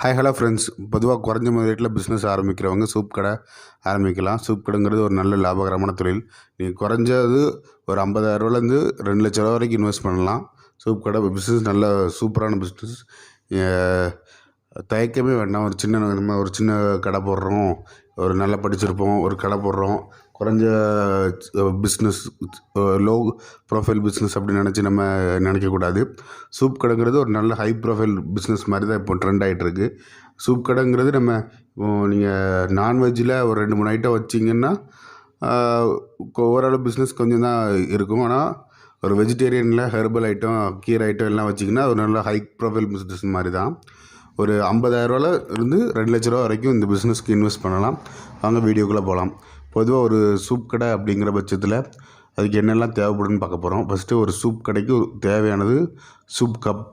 Hi hello friends பொதுவாக குறைஞ்ச முதலீட்டில் பிஸ்னஸ் ஆரம்பிக்கிறவங்க சூப் கடை ஆரம்பிக்கலாம். சூப் கடைங்கிறது ஒரு நல்ல லாபகரமான தொழில். நீங்கள் குறைஞ்சது ஒரு ஐம்பதாயிரரூவாலேருந்து ரெண்டு லட்ச ரூபா வரைக்கும் இன்வெஸ்ட் பண்ணலாம். சூப் கடை பிஸ்னஸ் நல்ல சூப்பரான பிஸ்னஸ் தயக்கமே வேண்டாம். ஒரு சின்ன நம்ம ஒரு சின்ன கடை போடுறோம். ஒரு நல்லா படிச்சிருப்போம். ஒரு கடை போடுறோம். குறைஞ்ச பிஸ்னஸ் லோ ப்ரொஃபைல் பிஸ்னஸ் அப்படின்னு நினச்சி நம்ம நினைக்கக்கூடாது சூப் கடைங்கிறது ஒரு நல்ல ஹை ப்ரொஃபைல் பிஸ்னஸ் மாதிரி தான் இப்போ ட்ரெண்ட் ஆகிட்டுருக்கு சூப் கடைங்கிறது நம்ம நீங்கள் நான்வெஜ்ஜில் ஒரு ரெண்டு மூணு ஐட்டம் வச்சிங்கன்னா ஓரளவு பிஸ்னஸ் கொஞ்சம் தான் இருக்கும். ஆனால் ஒரு வெஜிடேரியனில் ஹெர்பல் ஐட்டம் கீரை ஐட்டம் எல்லாம் வச்சிங்கன்னா ஒரு நல்ல ஹை ப்ரொஃபைல் பிஸ்னஸ் மாதிரி தான். ஒரு ஐம்பதாயிரரூவாவில் இருந்து ரெண்டு லட்ச ரூபா வரைக்கும் இந்த பிஸ்னஸ்க்கு இன்வெஸ்ட் பண்ணலாம். வாங்க வீடியோக்குள்ளே போகலாம் பொதுவாக ஒரு சூப் கடை அப்படிங்கிற பட்சத்தில் அதுக்கு என்னெல்லாம் தேவைப்படுன்னு பார்க்க போகிறோம் ஃபஸ்ட்டு ஒரு சூப் கடைக்கு தேவையானது சூப் கப்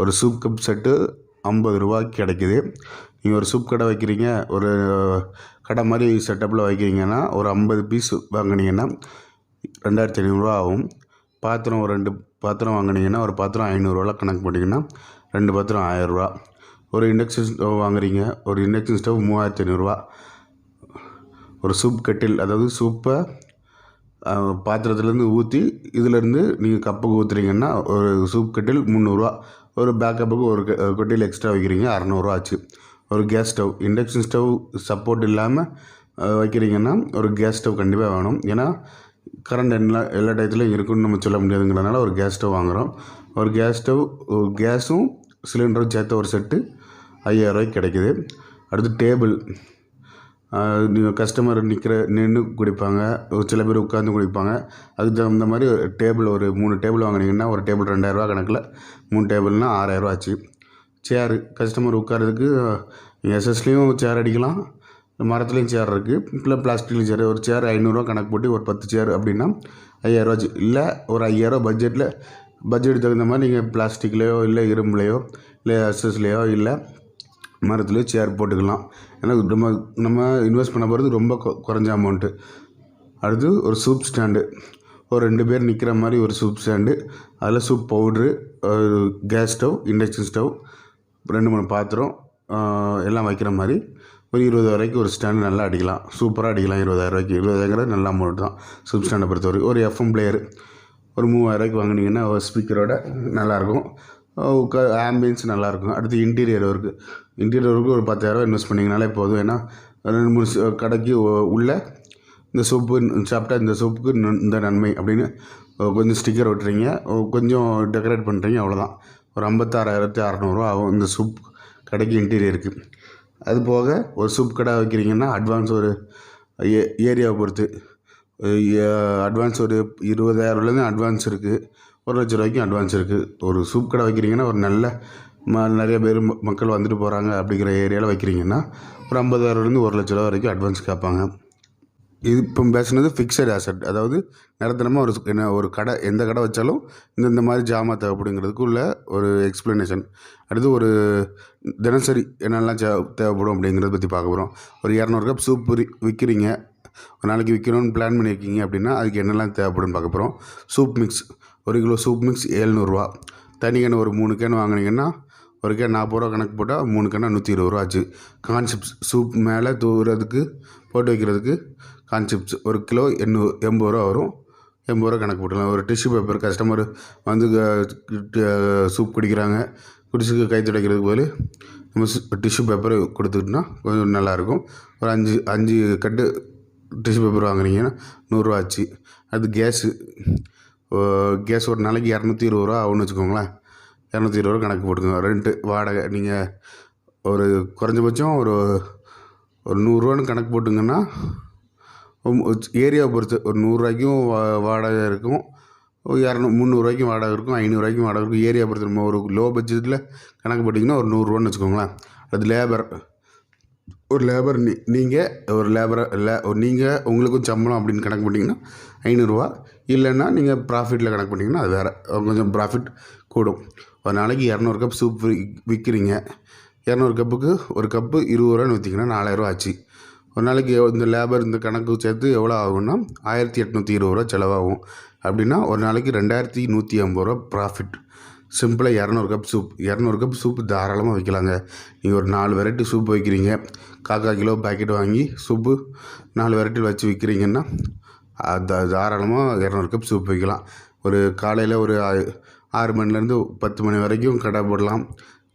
ஒரு சூப் கப் செட்டு ஐம்பது ரூபாய்க்கு கிடைக்குது. நீங்கள் ஒரு சூப் கடை வைக்கிறீங்க ஒரு கடை மாதிரி செட்டப்பில் வைக்கிறீங்கன்னா ஒரு ஐம்பது பீஸ் வாங்கினீங்கன்னா ரெண்டாயிரத்தி ஐநூறுரூவா ஆகும். பாத்திரம் ஒரு ரெண்டு பாத்திரம் வாங்கினீங்கன்னா ஒரு பாத்திரம் ஐநூறுரூவா கணக்கு போட்டிங்கன்னா ரெண்டு பாத்திரம் ஆயிரரூவா ஒரு இண்டக்ஷன் ஸ்டவ் வாங்குறீங்க ஒரு இண்டக்ஷன் ஸ்டவ் மூவாயிரத்தி ஐநூறுரூவா ஒரு சூப் கட்டில் அதாவது சூப்பை பாத்திரத்துலேருந்து ஊற்றி இதிலேருந்து நீங்கள் கப்புக்கு ஊற்றுறீங்கன்னா ஒரு சூப் கட்டில் முந்நூறுரூவா ஒரு பேக்கப்புக்கு ஒரு கட்டில் எக்ஸ்ட்ரா வைக்கிறீங்க அறநூறுவா ஆச்சு. ஒரு gas stove induction stove support இல்லாமல் வைக்கிறீங்கன்னா ஒரு கேஸ் ஸ்டவ் கண்டிப்பாக வேணும். ஏன்னா கரண்ட் எல்லா எல்லா டயத்துலையும் இருக்குன்னு நம்ம சொல்ல முடியாதுங்கிறதுனால ஒரு கேஸ் ஸ்டவ் வாங்குகிறோம் ஒரு கேஸ் ஸ்டவ் கேஸும் சிலிண்டரும் சேர்த்து ஒரு செட்டு ஐயாயிரரூவாய்க்கு கிடைக்குது. அடுத்து டேபிள் கஸ்டமர் நிற்கிற நின்று குடிப்பாங்க. ஒரு சில பேர் உட்காந்து குடிப்பாங்க. அதுக்கு தகுந்த மாதிரி டேபிள் ஒரு மூணு டேபிள் வாங்கினீங்கன்னா ஒரு டேபிள் ரெண்டாயிரரூவா கணக்கில் மூணு டேபிள்னால் ஆறாயிரரூவா ஆச்சு. சேரு கஸ்டமர் உட்காரதுக்கு எஸ்எஸ்லேயும் சேர் அடிக்கலாம். மரத்துலேயும் சேர் இருக்குது இல்லை பிளாஸ்டிக்லேயும் சேர் ஒரு சேர் ஐநூறுரூவா கணக்கு போட்டு ஒரு பத்து சேர் அப்படின்னா ஐயாயிரரூவா ஆச்சு. இல்லை ஒரு ஐயாயிரரூவா பட்ஜெட்டில் பட்ஜெட் தகுந்த மாதிரி நீங்கள் பிளாஸ்டிக்லேயோ இல்லை இரும்புலேயோ இல்லை எஸ்எஸ்லேயோ இல்லை மரத்துலேயோ சேர் போட்டுக்கலாம். ஏன்னா நம்ம நம்ம இன்வெஸ்ட் பண்ண போகிறது ரொம்ப குறைஞ்ச அமௌண்ட்டு அடுத்து ஒரு சூப் ஸ்டாண்டு ஒரு ரெண்டு பேர் நிற்கிற மாதிரி ஒரு சூப் ஸ்டாண்டு அதில் soup powder gas stove induction stove ரெண்டு மூணு பாத்திரம் எல்லாம் வைக்கிற மாதிரி ஒரு இருபது வரைக்கும் ஒரு ஸ்டாண்டு நல்லா அடிக்கலாம். சூப்பராக அடிக்கலாம் இருபதாயிரரூவாய்க்கு இருபதாயிரங்கிறது நல்ல அமௌண்ட் தான் சூப் ஸ்டாண்டை பொறுத்தவரைக்கும் ஒரு எஃப்எம் பிளேயர் ஒரு மூவாயிரரூவாய்க்கு வாங்கினீங்கன்னா ஒரு ஸ்பீக்கரோட நல்லாயிருக்கும் ஆம்பியன்ஸ் நல்லாயிருக்கும். அடுத்து இன்டீரியர் ஒர்க்கு இன்டீரியர் ஒர்க்கு ஒரு பத்தாயிரரூவா இன்வெஸ்ட் பண்ணிங்கனாலே போதும். ஏன்னா ரெண்டு மூணு கடைக்கு உள்ள இந்த சோப்பு சாப்பிட்டா இந்த சோப்புக்கு இந்த நன்மை அப்படின்னு கொஞ்சம் ஸ்டிக்கர் ஒட்டுறீங்க. கொஞ்சம் டெக்கரேட் பண்ணுறீங்க அவ்வளோதான் ஒரு ஐம்பத்தாறாயிரத்தி அறநூறுவா ஆகும் இந்த சூப் கடைக்கு இன்டீரியருக்கு அது போக ஒரு சூப் கடை வைக்கிறீங்கன்னா அட்வான்ஸ் ஒரு ஏ ஏரியாவை பொறுத்து. அட்வான்ஸ் ஒரு இருபதாயிரம்லேருந்து அட்வான்ஸ் இருக்குது ஒரு லட்ச ரூபாய்க்கும் அட்வான்ஸ் இருக்குது ஒரு சூப் கடை வைக்கிறீங்கன்னா ஒரு நல்ல ம நிறைய பேர் மக்கள் வந்துட்டு போகிறாங்க அப்படிங்கிற ஏரியாவில் வைக்கிறீங்கன்னா ஒரு ஐம்பதாயிரம்லேருந்து ஒரு லட்ச ரூபா வரைக்கும் அட்வான்ஸ் கேட்பாங்க. இது இப்போ பேசுனது ஃபிக்ஸட் ஆசட் அதாவது நிரந்தரமாக ஒரு என்ன ஒரு கடை எந்த கடை வச்சாலும் இந்த இந்த மாதிரி ஜாமான் தேவைப்படுங்கிறதுக்கு உள்ள ஒரு எக்ஸ்ப்ளனேஷன் அடுத்து ஒரு தினசரி என்னெல்லாம் தேவைப்படும் அப்படிங்கிறத பற்றி பார்க்க போகிறோம் ஒரு இரநூறு கப் சூப் விற்கிறீங்க ஒரு நாளைக்கு விற்கணும்னு பிளான் பண்ணியிருக்கீங்க அப்படின்னா அதுக்கு என்னெல்லாம் தேவைப்படும்னு பார்க்க போகிறோம் சூப் மிக்ஸ் ஒரு கிலோ சூப் மிக்ஸ் ஏழ்நூறுரூவா தனி கேன் ஒரு மூணு கேன் வாங்கினீங்கன்னா ஒரு கேன் நாற்பது ரூபா கணக்கு போட்டால் மூணு கேனா நூற்றி இருபது ரூபா ஆச்சு. கான்செப்ட்ஸ் சூப் மேலே தூவுறதுக்கு போட்டு வைக்கிறதுக்கு கான்செப்ட்ஸ் ஒரு கிலோ எண்ணூறு எண்பது ரூபா வரும். எண்பது ரூபா கணக்கு போட்டுக்கலாம் ஒரு டிஷ்யூ பேப்பர் கஸ்டமர் வந்து சூப் குடிக்கிறாங்க. குடிச்சு கை துடைக்கிறதுக்கு போல் நம்ம டிஷ்யூ பேப்பர் கொடுத்துக்கிட்டோன்னா கொஞ்சம் நல்லாயிருக்கும் ஒரு அஞ்சு அஞ்சு கட்டு டிஷ்யூ பேப்பர் வாங்குறீங்கன்னா நூறுரூவா ஆச்சு. அது கேஸு கேஸ் ஒரு நாளைக்கு இரநூத்தி இருபது ரூபா ஆகும்னு வச்சுக்கோங்களேன். இரநூத்தி இருபது ரூபா கணக்கு போட்டுக்கோங்க. ரெண்ட்டு வாடகை நீங்கள் ஒரு குறைஞ்சபட்சம் ஒரு ஒரு நூறுரூவான்னு கணக்கு போட்டுங்கன்னா ஏரியாவை பொறுத்து ஒரு நூறுரூவாய்க்கும் வா வாடகை இருக்கும். இரநூ முந்நூறுரூவாய்க்கும் வாடகை இருக்கும். ஐநூறுரூவாய்க்கும் வாடகை இருக்கும். ஏரியா பொறுத்து நம்ம ஒரு லோ பட்ஜெட்டில் கணக்கு போட்டிங்கன்னா ஒரு நூறுரூவான்னு வச்சுக்கோங்களேன். அது லேபர் ஒரு லேபர் நீ நீங்கள் ஒரு லேபரை லே நீங்கள் உங்களுக்கும் சம்பளம் அப்படின்னு கணக்கு பண்ணிங்கன்னா ஐநூறுரூவா இல்லைன்னா நீங்கள் ப்ராஃபிட்டில் கணக்கு பண்ணிங்கன்னா அது வேறு கொஞ்சம் ப்ராஃபிட் கூடும். ஒரு நாளைக்கு இரநூறு கப் சூப் விற்கிறீங்க இரநூறு கப்புக்கு ஒரு கப்பு இருபது ரூபான்னு விற்றிங்கன்னா நாலாயிரரூவா ஆச்சு. ஒரு நாளைக்கு இந்த லேபர் இந்த கணக்கு சேர்த்து எவ்வளோ ஆகும்னா ஆயிரத்தி எட்நூற்றி இருபது ரூபா செலவாகும். அப்படின்னா ஒரு நாளைக்கு ரெண்டாயிரத்தி நூற்றி ஐம்பது ரூபா ப்ராஃபிட் சிம்பிளாக இரநூறு கப் சூப் இரநூறு கப் சூப் தாராளமாக வைக்கலாங்க. நீங்கள் ஒரு நாலு வெரைட்டி சூப் வைக்கிறீங்க. காக்கா கிலோ பாக்கெட் வாங்கி சூப்பு நாலு வெரைட்டி வச்சு விற்கிறீங்கன்னா அது தாராளமாக இரநூறு கப் சூப் வைக்கலாம். ஒரு காலையில் ஒரு ஆறு மணிலேருந்து பத்து மணி வரைக்கும் கடை போடலாம்.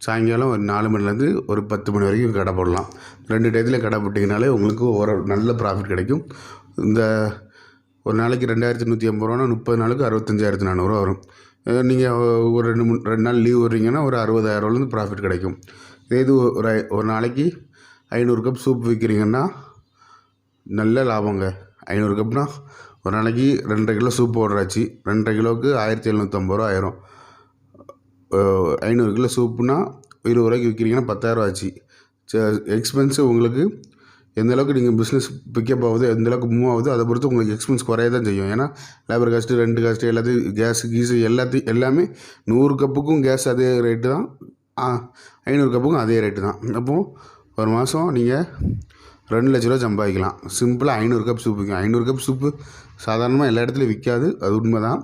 சாயங்காலம் ஒரு நாலு மணிலேருந்து ஒரு பத்து மணி வரைக்கும் கடை போடலாம். ரெண்டு டயத்தில் கடை போட்டிங்கனாலே உங்களுக்கு ஒரு நல்ல ப்ராஃபிட் கிடைக்கும். இந்த ஒரு நாளைக்கு ரெண்டாயிரத்தி நூற்றி ஐம்பது ரூபானா முப்பது நாளுக்கு அறுபத்தஞ்சாயிரத்து நானூறுரூவா வரும். நீங்கள் ஒரு ரெண்டு மூணு ரெண்டு நாள் லீவ் வர்றீங்கன்னா ஒரு அறுபதாயிரம்லேருந்து ப்ராஃபிட் கிடைக்கும். இது ஒரு ஐ- ஒரு நாளைக்கு ஐநூறு கப் சூப் விற்கிறீங்கன்னா நல்ல லாபங்க. ஐநூறு கப்னா ஒரு நாளைக்கு ரெண்டரை கிலோ சூப் போடுறாச்சு. ரெண்டரை கிலோவுக்கு ஆயிரத்தி எழுநூற்றம்பது ரூபா ஆயிரும். ஐநூறு கிலோ சூப்புனா இருபது ரூபாய்க்கு விற்கிறீங்கன்னா பத்தாயிரம் ஆச்சு. எக்ஸ்பென்ஸு உங்களுக்கு எந்த அளவுக்கு நீங்கள் பிஸ்னஸ் பிக்கப் ஆகுது எந்த அளவுக்கு மூவ் ஆகுது அதை பொறுத்து உங்களுக்கு எக்ஸ்பென்ஸ் குறைய தான் செய்யும். ஏன்னா லேபர் காஸ்ட்டு ரெண்டு காஸ்ட்டு எல்லாத்தையும் கேஸு கீஸு எல்லாத்தையும் எல்லாமே நூறு கப்புக்கும் கேஸ் அதே ரேட்டு தான். ஆ, ஐநூறு கப்புக்கும் அதே ரேட்டு தான். அப்போது ஒரு மாதம் நீங்கள் ரெண்டு லட்ச ரூபா சம்பாதிக்கலாம். சிம்பிளாக ஐநூறு கப் சூப் விற்கும் ஐநூறு கப் சூப்பு சாதாரணமாக எல்லா இடத்துலையும் விற்காது அது உண்மை தான்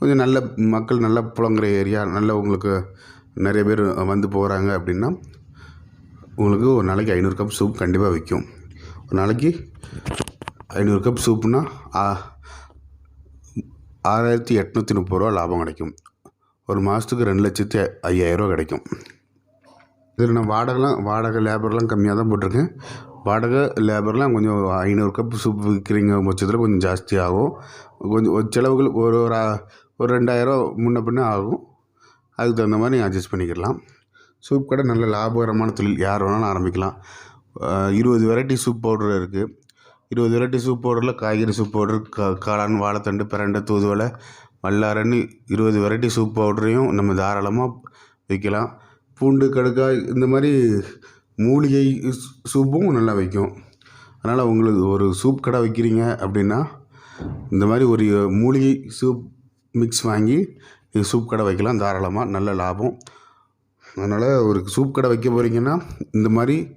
கொஞ்சம் நல்ல மக்கள் நல்லா புழங்குற ஏரியா நல்ல உங்களுக்கு நிறைய பேர் வந்து போகிறாங்க அப்படின்னா உங்களுக்கு ஒரு நாளைக்கு ஐநூறு கப் சூப் கண்டிப்பாக விற்கும் ஒரு நாளைக்கு ஐநூறு கப் சூப்புனா ஆ- ஆறாயிரத்தி எட்நூற்றி முப்பது ரூபா லாபம் கிடைக்கும். ஒரு மாதத்துக்கு ரெண்டு லட்சத்தி ஐயாயிரரூவா கிடைக்கும். இதில் நான் வாடகைலாம் வாடகை லேபர்லாம் கம்மியாக தான் போட்டிருக்கேன். வாடகை லேபர்லாம் கொஞ்சம் ஐநூறு கப் சூப் விற்கிறீங்க பட்சத்தில் கொஞ்சம் ஜாஸ்தி ஆகும். கொஞ்சம் ஒரு செலவுகள் ஒரு ஒரு ஒரு ரெண்டாயிரம் முன்ன பின்ன ஆகும். அதுக்கு தகுந்த மாதிரி நீங்கள் அட்ஜஸ்ட் பண்ணிக்கிடலாம் சூப் கடை நல்ல லாபகரமான தொழில் யார் வேணாலும் ஆரம்பிக்கலாம். இருபது வெரைட்டி சூப் பவுடர் இருக்குது இருபது வெரைட்டி சூப் பவுடரில் காய்கறி சூப் பவுடர் கா காளான் வாழைத்தண்டு பிரண்டை தூதுவளை வல்லாரன்னு இருபது வெரைட்டி சூப் பவுடரையும் நம்ம தாராளமாக வைக்கலாம். பூண்டு கடுக்காய் இந்த மாதிரி மூலிகை சூப்பும் நல்லா வைக்கும். அதனால் உங்களுக்கு ஒரு சூப் கடை வைக்கிறீங்க அப்படின்னா இந்த மாதிரி ஒரு மூலிகை சூப் மிக்ஸ் வாங்கி நீங்கள் சூப் கடை வைக்கலாம். தாராளமாக நல்ல லாபம். அதனால் ஒரு சூப் கடை வைக்க போகிறீங்கன்னா இந்த மாதிரி